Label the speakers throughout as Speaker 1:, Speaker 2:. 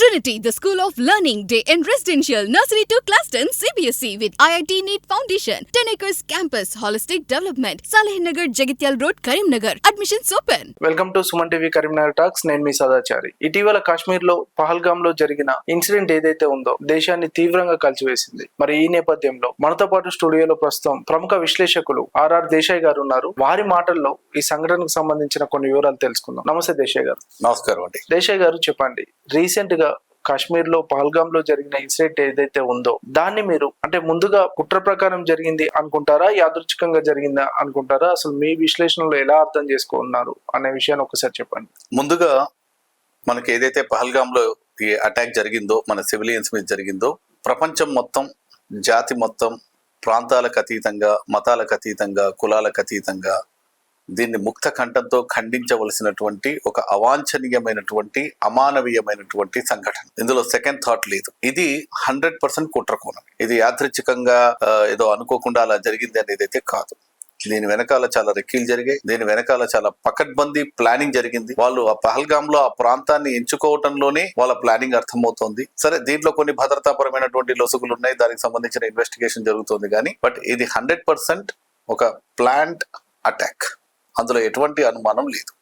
Speaker 1: Trinity, the School of Learning, Day and Residential, Nursery to Class 10, CBSE with IIT NEET Foundation, 10 acres campus, holistic development, Saleh Nagar, Jagatyal Road, Karimnagar. Admissions open.
Speaker 2: Welcome to Suman TV Karimnagar talks నేను మీ సదాచారి. ఇటీవల కాశ్మీర్లో పహల్గామ్లో జరిగిన incident ఏదైతే ఉందో దేశాన్ని తీవ్రంగా కలిసివేసింది మరి ఈ నేపథ్యంలో మనతో పాటు స్టూడియోలో ప్రస్తుతం ప్రముఖ విశ్లేషకులు ఆర్ఆర్ దేశాయ్ గారు ఉన్నారు. వారి మాటల్లో ఈ సంఘటనకు సంబంధించిన కొన్ని వివరాలు తెలుసుకుందాం. నమస్తే దేశాయ్ గారు.
Speaker 3: నమస్కారం అండి.
Speaker 2: దేశాయ్ గారు చెప్పండి. రీసెంట్గా కాశ్మీర్లో పహల్గామ్లో జరిగిన ఇన్సిడెంట్ ఏదైతే ఉందో దాన్ని మీరు అంటే ముందుగా కుట్ర ప్రకారం జరిగింది అనుకుంటారా? యాదృచ్ఛికంగా జరిగిందా అనుకుంటారా? అసలు మీ విశ్లేషణలో ఎలా అర్థం చేసుకున్నారు అనే విషయాన్ని ఒకసారి చెప్పండి.
Speaker 3: ముందుగా మనకి ఏదైతే పహల్గామ్లో ఈ అటాక్ జరిగిందో మన సివిలియన్స్ మీద జరిగిందో ప్రపంచం మొత్తం జాతి మొత్తం ప్రాంతాలకు అతీతంగా మతాలకు అతీతంగా కులాలకు అతీతంగా దీన్ని ముక్త కంఠంతో ఖండించవలసినటువంటి ఒక అవాంఛనీయమైనటువంటి అమానవీయమైనటువంటి సంఘటన. ఇందులో సెకండ్ థాట్ లేదు. ఇది హండ్రెడ్ పర్సెంట్ కుట్రకోణం. ఇది యాదృచ్ఛికంగా ఏదో అనుకోకుండా అలా జరిగింది అనేది అయితే కాదు. దీని వెనకాల చాలా రెక్కీలు జరిగాయి. దీని వెనకాల చాలా పకడ్బందీ ప్లానింగ్ జరిగింది. వాళ్ళు ఆ పహల్గామ్లో ఆ ప్రాంతాన్ని ఎంచుకోవటంలోనే వాళ్ళ ప్లానింగ్ అర్థమవుతోంది. సరే దీంట్లో కొన్ని భద్రతాపరమైనటువంటి లొసుగులు ఉన్నాయి దానికి సంబంధించిన ఇన్వెస్టిగేషన్ జరుగుతుంది కానీ బట్ ఇది హండ్రెడ్ పర్సెంట్ ఒక ప్లాంట్ అటాక్ అందులో ఎటువంటి అనుమానం లేదు.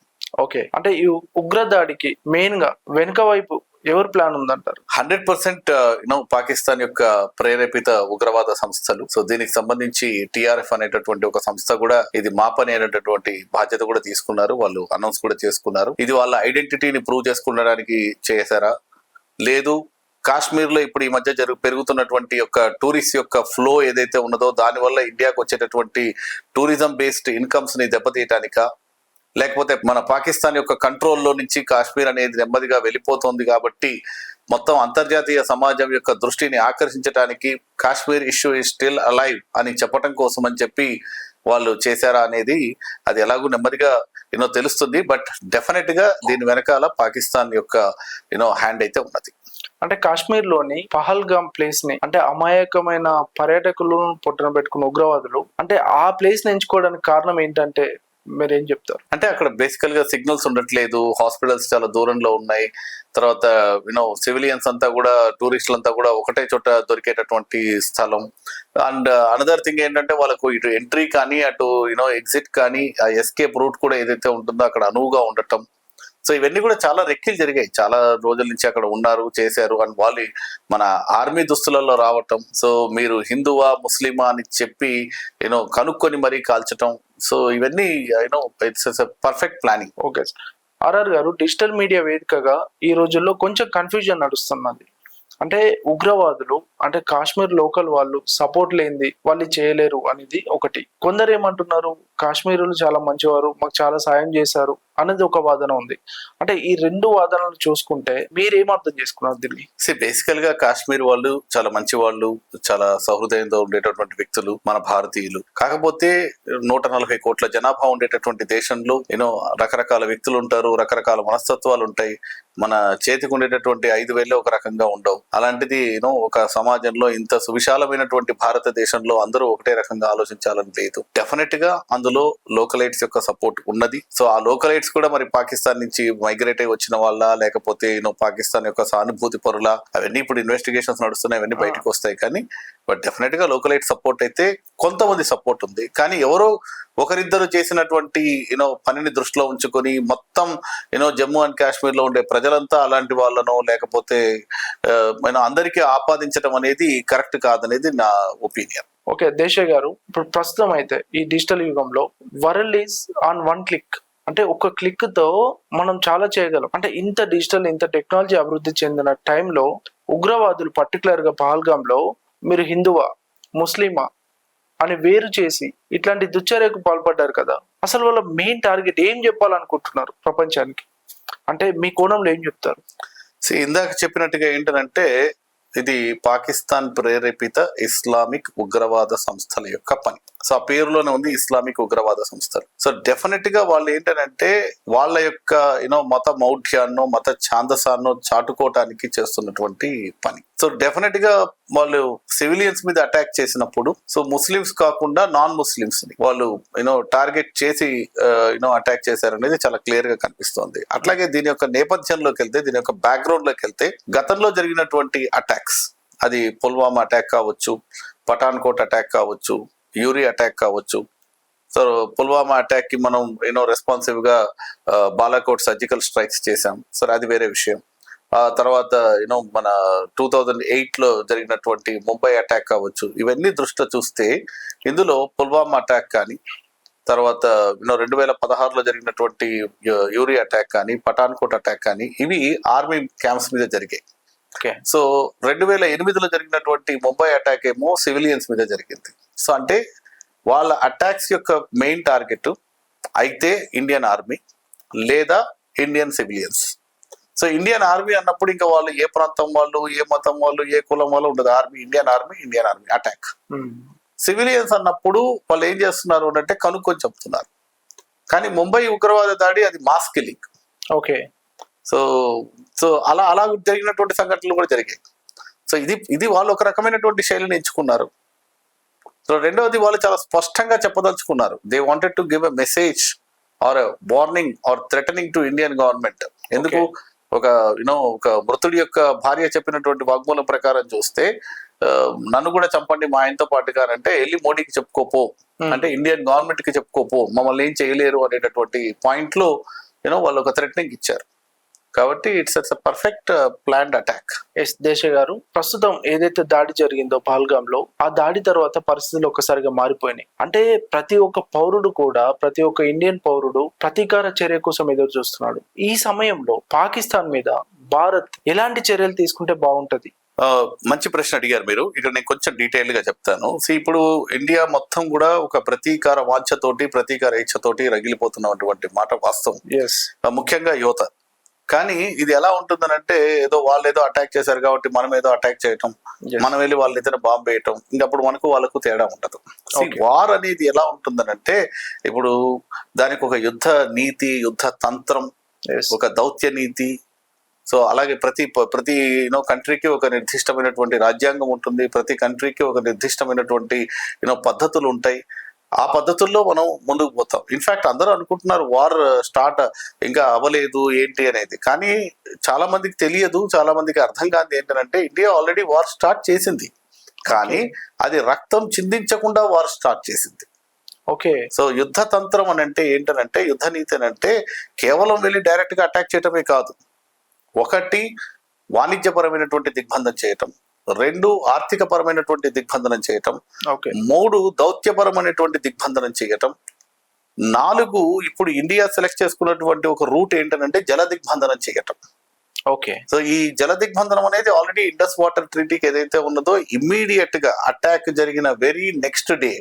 Speaker 2: ఓకే. అంటే ఈ ఉగ్రదాడికి మెయిన్గా వెనుక వైపు ఎవరు ప్లాన్ ఉందంటారు?
Speaker 3: హండ్రెడ్ పర్సెంట్ యూనో పాకిస్తాన్ యొక్క ప్రేరేపిత ఉగ్రవాద సంస్థలు. సో దీనికి సంబంధించి టిఆర్ఎఫ్ అనేటటువంటి ఒక సంస్థ కూడా ఇది మా పని అనేటటువంటి బాధ్యత కూడా తీసుకున్నారు. వాళ్ళు అనౌన్స్ కూడా చేసుకున్నారు. ఇది వాళ్ళ ఐడెంటిటీని ప్రూవ్ చేసుకునడానికి చేశారా? లేదు. కాశ్మీర్లో ఇప్పుడు ఈ మధ్య జరుగు పెరుగుతున్నటువంటి యొక్క టూరిస్ట్ యొక్క ఫ్లో ఏదైతే ఉన్నదో దానివల్ల ఇండియాకు వచ్చేటటువంటి టూరిజం బేస్డ్ ఇన్కమ్స్ని దెబ్బతీయటానిక దెబ్బతీయటానికా లేకపోతే మన పాకిస్తాన్ యొక్క కంట్రోల్లో నుంచి కాశ్మీర్ అనేది నెమ్మదిగా వెళ్ళిపోతుంది కాబట్టి మొత్తం అంతర్జాతీయ సమాజం యొక్క దృష్టిని ఆకర్షించడానికి కాశ్మీర్ ఇష్యూ ఈ స్టిల్ అలైవ్ అని చెప్పడం కోసం అని చెప్పి వాళ్ళు చేశారా అనేది అది ఎలాగూ నెమ్మదిగా యూనో తెలుస్తుంది. బట్ డెఫినెట్గా దీని వెనకాల పాకిస్తాన్ యొక్క యూనో హ్యాండ్ అయితే ఉన్నది.
Speaker 2: అంటే కాశ్మీర్లోని పహల్గామ్ ప్లేస్ని అంటే అమాయకమైన పర్యాటకులను పొట్టన పెట్టుకున్న ఉగ్రవాదులు అంటే ఆ ప్లేస్ని ఎంచుకోవడానికి కారణం ఏంటంటే మీరేం చెప్తారు?
Speaker 3: అంటే అక్కడ బేసికల్గా సిగ్నల్స్ ఉండట్లేదు హాస్పిటల్స్ చాలా దూరంలో ఉన్నాయి తర్వాత యూనో సివిలియన్స్ అంతా కూడా టూరిస్టులు అంతా కూడా ఒకటే చోట దొరికేటటువంటి స్థలం. అండ్ అనదర్ థింగ్ ఏంటంటే వాళ్ళకు ఇటు ఎంట్రీ కానీ అటు యూనో ఎగ్జిట్ కానీ ఆ ఎస్కేప్ రూట్ కూడా ఏదైతే ఉంటుందో అక్కడ అనువుగా ఉండటం. సో ఇవన్నీ కూడా చాలా రెక్కలు జరిగాయి. చాలా రోజుల నుంచి అక్కడ ఉన్నారు చేశారు. అండ్ వాళ్ళు మన ఆర్మీ దుస్తులలో రావటం సో మీరు హిందువా ముస్లిమా అని చెప్పి యూనో కనుక్కొని మరీ కాల్చటం. సో ఇవన్నీ you know it's perfect planning
Speaker 2: okay RR గారు డిజిటల్ మీడియా వేదికగా ఈ రోజుల్లో కొంచెం కన్ఫ్యూజన్ నడుస్తున్నది. అంటే ఉగ్రవాదులు అంటే కాశ్మీర్ లోకల్ వాళ్ళు సపోర్ట్ లేనిది వాళ్ళు చేయలేరు అనేది ఒకటి. కొందరు ఏమంటున్నారు? కాశ్మీరులు చాలా మంచివారు మాకు చాలా సాయం చేశారు. అనేది ఒక వాదన ఉంది. అంటే ఈ రెండు వాదనలు చూసుకుంటే మీరేం అర్థం చేసుకున్నారు దీన్ని?
Speaker 3: సి బేసికల్గా కాశ్మీర్ వాళ్ళు చాలా మంచి వాళ్ళు చాలా సహృదయంతో ఉండేటటువంటి వ్యక్తులు మన భారతీయులు. కాకపోతే నూట నలభై కోట్ల జనాభా ఉండేటటువంటి దేశంలో ఎన్నో రకరకాల వ్యక్తులు ఉంటారు రకరకాల మనస్తత్వాలు ఉంటాయి. మన చేతికి ఉండేటటువంటి ఐదు వేలే ఒక రకంగా ఉండవు. అలాంటిది యూనో ఒక సమాజంలో ఇంత సువిశాలమైనటువంటి భారతదేశంలో అందరూ ఒకటే రకంగా ఆలోచించాలని లేదు. డెఫినెట్గా అందులో లోకలైట్స్ యొక్క సపోర్ట్ ఉన్నది. సో ఆ లోకలైట్స్ కూడా మరి పాకిస్తాన్ నుంచి మైగ్రేట్ అయి వచ్చిన వాళ్ళ లేకపోతే పాకిస్తాన్ యొక్క సానుభూతి పరుల అవన్నీ ఇప్పుడు ఇన్వెస్టిగేషన్స్ నడుస్తున్నాయి అవన్నీ బయటకు వస్తాయి కానీ బట్ డెఫినెట్గా లోకలైట్ సపోర్ట్ అయితే కొంతమంది సపోర్ట్ ఉంది. కానీ ఎవరో ఒకరిద్దరు చేసినటువంటి యూనో పనిని దృష్టిలో ఉంచుకొని మొత్తం యూనో జమ్మూ అండ్ కాశ్మీర్లో ఉండే ప్రజలంతా అలాంటి వాళ్ళనో లేకపోతే అందరికీ ఆపాదించడం అనేది కరెక్ట్ కాదనేది నా ఒపీనియన్
Speaker 2: ఓకే దేశ గారు ఇప్పుడు ప్రస్తుతం అయితే ఈ డిజిటల్ యుగంలో world is on one click అంటే ఒక క్లిక్తో మనం చాలా చేయగలం. అంటే ఇంత డిజిటల్ ఇంత టెక్నాలజీ అభివృద్ధి చెందిన టైంలో ఉగ్రవాదులు పర్టికులర్గా మీరు హిందువా ముస్లిమా అని వేరు చేసి ఇట్లాంటి దుశ్చర్యకు పాల్పడ్డారు కదా. అసలు వాళ్ళ మెయిన్ టార్గెట్ ఏం చెప్పాలనుకుంటున్నారు ప్రపంచానికి? అంటే మీ కోణంలో ఏం చెప్తారు?
Speaker 3: ఇందాక చెప్పినట్టుగా ఏంటంటే ఇది పాకిస్తాన్ ప్రేరేపిత ఇస్లామిక్ ఉగ్రవాద సంస్థల యొక్క పని. సో ఆ పేరులోనే ఉంది ఇస్లామిక్ ఉగ్రవాద సంస్థలు. సో డెఫినెట్గా వాళ్ళు ఏంటంటే వాళ్ళ యొక్క యూనో మత మౌఢ్యాన్నో మత ఛాందసాన్నో చాటుకోవటానికి చేస్తున్నటువంటి పని. సో డెఫినెట్గా వాళ్ళు సివిలియన్స్ మీద అటాక్ చేసినప్పుడు సో ముస్లిమ్స్ కాకుండా నాన్ ముస్లిమ్స్ని వాళ్ళు యూనో టార్గెట్ చేసి uh, యూనో అటాక్ చేశారనేది చాలా క్లియర్గా కనిపిస్తోంది. అట్లాగే దీని యొక్క నేపథ్యంలోకి వెళ్తే దీని యొక్క బ్యాక్గ్రౌండ్లోకి వెళ్తే గతంలో జరిగినటువంటి అటాక్స్ అది పుల్వామా అటాక్ కావచ్చు పఠాన్కోట్ అటాక్ కావచ్చు యూరి అటాక్ కావచ్చు సో పుల్వామా అటాక్కి మనం యూనో రెస్పాన్సివ్గా uh, బాలాకోట్ సర్జికల్ స్ట్రైక్స్ చేశాం. సరే అది వేరే విషయం. ఆ తర్వాత యూనో మన టూ థౌజండ్ ఎయిట్లో జరిగినటువంటి ముంబై అటాక్ కావచ్చు ఇవన్నీ దృష్టిలో చూస్తే ఇందులో పుల్వామా అటాక్ కానీ తర్వాత యూనో రెండు వేల పదహారులో జరిగినటువంటి యూరి అటాక్ కానీ పఠాన్కోట్ అటాక్ కానీ ఇవి ఆర్మీ క్యాంప్స్ మీద జరిగాయి.
Speaker 2: ఓకే.
Speaker 3: సో రెండు వేల ఎనిమిదిలో జరిగినటువంటి ముంబై అటాక్ ఏమో సివిలియన్స్ మీద జరిగింది. సో అంటే వాళ్ళ అటాక్స్ యొక్క మెయిన్ టార్గెట్ అయితే ఇండియన్ ఆర్మీ లేదా Indian civilians so Indian army అన్నప్పుడు ఇంకా వాళ్ళు ఏ ప్రాంతం వాళ్ళు ఏ మతం వాళ్ళు ఏ కులం వాళ్ళు ఉండదు. Army Indian army Indian army attack. Civilians అన్నప్పుడు వాళ్ళు ఏం చేస్తున్నారు అంటే కనుక్కొని చెప్తున్నారు. కానీ ముంబై ఉగ్రవాద దాడి అది mass killing.
Speaker 2: Okay.
Speaker 3: So so అలా అలా జరిగినటువంటి సంఘటనలు కూడా జరిగాయి. సో ఇది ఇది వాళ్ళు ఒక రకమైనటువంటి శైలిని ఎంచుకున్నారు. సో రెండవది వాళ్ళు చాలా స్పష్టంగా చెప్పదలుచుకున్నారు. They wanted to give a message or warning or threatening to Indian government ఎందుకు? ఒక యూనో ఒక మృతుడి యొక్క భార్య చెప్పినటువంటి వాగ్మూలం ప్రకారం చూస్తే నన్ను కూడా చంపండి మా ఆయనతో పాటుగా అంటే వెళ్ళి మోడీకి చెప్పుకోపో. అంటే ఇండియన్ గవర్నమెంట్కి చెప్పుకోపో మమ్మల్ని ఏం చేయలేరు అనేటటువంటి పాయింట్లో యూనో వాళ్ళు ఒక థ్రెటనింగ్ ఇచ్చారు. కాబట్టి it's it's perfect planned attack
Speaker 2: yes దేశ గారు ప్రస్తుతం ఏదైతే దాడి జరిగిందో పహల్గామ్లో ఆ దాడి తర్వాత పరిస్థితులు ఒక్కసారిగా మారిపోయినాయి. అంటే ప్రతి ఒక్క పౌరుడు కూడా ప్రతి ఒక్క ఇండియన్ పౌరుడు ప్రతీకార చర్య కోసం ఎదురు చూస్తున్నాడు ఈ సమయంలో పాకిస్తాన్ మీద భారత్ ఎలాంటి చర్యలు తీసుకుంటే బాగుంటది?
Speaker 3: మంచి ప్రశ్న అడిగారు మీరు. ఇక్కడ నేను కొంచెం డీటెయిల్గా చెప్తాను. సో ఇప్పుడు ఇండియా మొత్తం కూడా ఒక ప్రతీకార వాంఛతోటి ప్రతీకార ఇచ్ఛతోటి రగిలిపోతున్నటువంటి మాట వాస్తవం. ముఖ్యంగా యువత. కానీ ఇది ఎలా ఉంటుందనంటే ఏదో వాళ్ళు ఏదో అటాక్ చేశారు కాబట్టి మనం ఏదో అటాక్ చేయటం మనం వెళ్ళి వాళ్ళ ఇద్దరు బాంబు వేయటం ఇంకప్పుడు మనకు వాళ్ళకు తేడా ఉండదు. వార్ అనేది ఎలా ఉంటుందనంటే ఇప్పుడు దానికి ఒక యుద్ధ నీతి యుద్ధ తంత్రం ఒక దౌత్య నీతి. సో అలాగే ప్రతి ప్రతి యూనో కంట్రీకి ఒక నిర్దిష్టమైనటువంటి రాజ్యాంగం ఉంటుంది. ప్రతి కంట్రీకి ఒక నిర్దిష్టమైనటువంటి యూనో పద్ధతులు ఉంటాయి. ఆ పద్ధతుల్లో మనం ముందుకు పోతాం. ఇన్ఫాక్ట్ అందరూ అనుకుంటున్నారు వార్ స్టార్ట్ ఇంకా అవ్వలేదు ఏంటి అనేది. కానీ చాలా మందికి తెలియదు చాలా మందికి అర్థం కాదు ఏంటంటే ఇండియా ఆల్రెడీ వార్ స్టార్ట్ చేసింది. కానీ అది రక్తం చిందించకుండా వార్ స్టార్ట్ చేసింది.
Speaker 2: ఓకే
Speaker 3: సో యుద్ధ తంత్రం అని అంటే ఏంటనంటే యుద్ధ నీతి అని అంటే కేవలం వెళ్ళి డైరెక్ట్గా అటాక్ చేయటమే కాదు. ఒకటి వాణిజ్యపరమైనటువంటి దిగ్బంధం చేయటం. రెండు ఆర్థిక పరమైనటువంటి దిగ్బంధనం చేయటం
Speaker 2: ఓకే.
Speaker 3: మూడు దౌత్యపరమైనటువంటి దిగ్బంధనం చేయటం నాలుగు ఇప్పుడు ఇండియా సెలెక్ట్ చేసుకున్నటువంటి ఒక రూట్ ఏంటంటే జల దిగ్బంధనం చేయటం.
Speaker 2: ఓకే.
Speaker 3: సో ఈ జల దిగ్బంధనం అనేది ఆల్రెడీ ఇండస్ వాటర్ ట్రీటీకి ఏదైతే ఉన్నదో ఇమ్మీడియట్గా అటాక్ జరిగిన very next day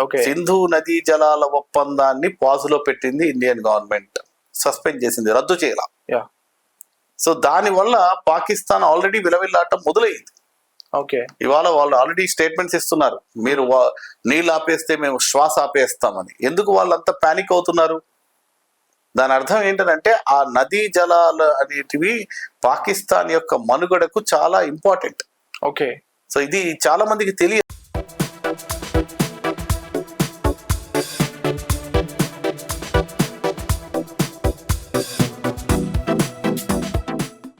Speaker 2: okay.
Speaker 3: Sindhu నదీ జలాల ఒప్పందాన్ని పాజులో పెట్టింది ఇండియన్ గవర్నమెంట్. సస్పెండ్ చేసింది రద్దు చేయాల. సో దాని వల్ల పాకిస్తాన్ ఆల్రెడీ విలవిల్లాటం మొదలైంది.
Speaker 2: ఓకే.
Speaker 3: ఇవాళ వాళ్ళు ఆల్రెడీ స్టేట్మెంట్స్ ఇస్తున్నారు. మీరు వా- నీళ్ళు ఆపేస్తే మేము శ్వాస ఆపేస్తామని. ఎందుకు వాళ్ళంతా పానిక్ అవుతున్నారు? దాని అర్థం ఏంటంటే ఆ నదీ జలాలు అనేటివి పాకిస్తాన్ యొక్క మనుగడకు చాలా ఇంపార్టెంట్.
Speaker 2: ఓకే.
Speaker 3: సో ఇది చాలా మందికి తెలియదు